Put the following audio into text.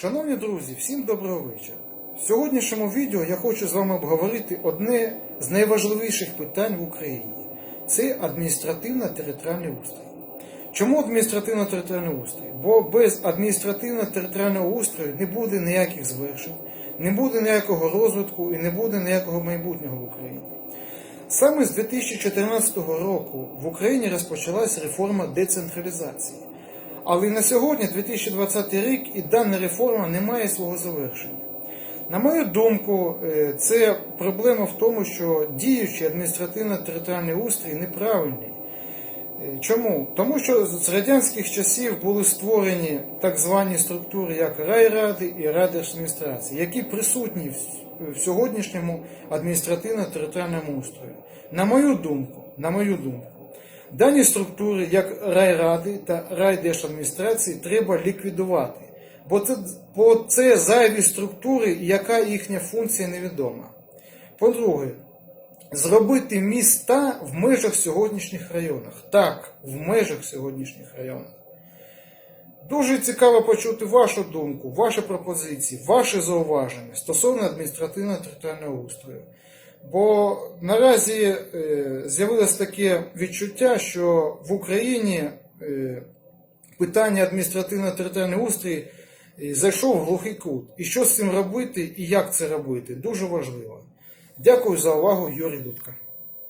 Шановні друзі, всім доброго вечора. В сьогоднішньому відео я хочу з вами обговорити одне з найважливіших питань в Україні це адміністративно-територіальний устрій. Чому адміністративно-територіальний устрій? Бо без адміністративно-територіального устрою не буде ніяких звершень, не буде ніякого розвитку і не буде ніякого майбутнього в Україні. Саме з 2014 року в Україні розпочалась реформа децентралізації. Але на сьогодні, 2020 рік, і дана реформа не має свого завершення. На мою думку, е, це проблема в тому, що діючий адміністративно-територіальний устрій неправильний. Е, Чому? Тому що з радянських часів були створені так звані структури, як райради і райдержадміністрації, які присутні в- сьогоднішньому адміністративно-територіальному устрої. На мою думку, на мою думку, дані структури, як райради та райдержадміністрації, треба ліквідувати, бо це, бо це зайві структури, яка їхня функція невідома. По-друге, зробити міста в межах сьогоднішніх районах. Так, в межах сьогоднішніх районах. Дуже цікаво почути вашу думку, ваші пропозиції, ваші зауваження стосовно адміністративно-територіального устрою. Бо наразі е, з'явилось таке відчуття, що в Україні е, питання адміністративно-територіальний устрій е, зайшов в глухий кут. І що з цим робити, і як це робити, дуже важливо. Дякую за увагу, Юрій Дудка.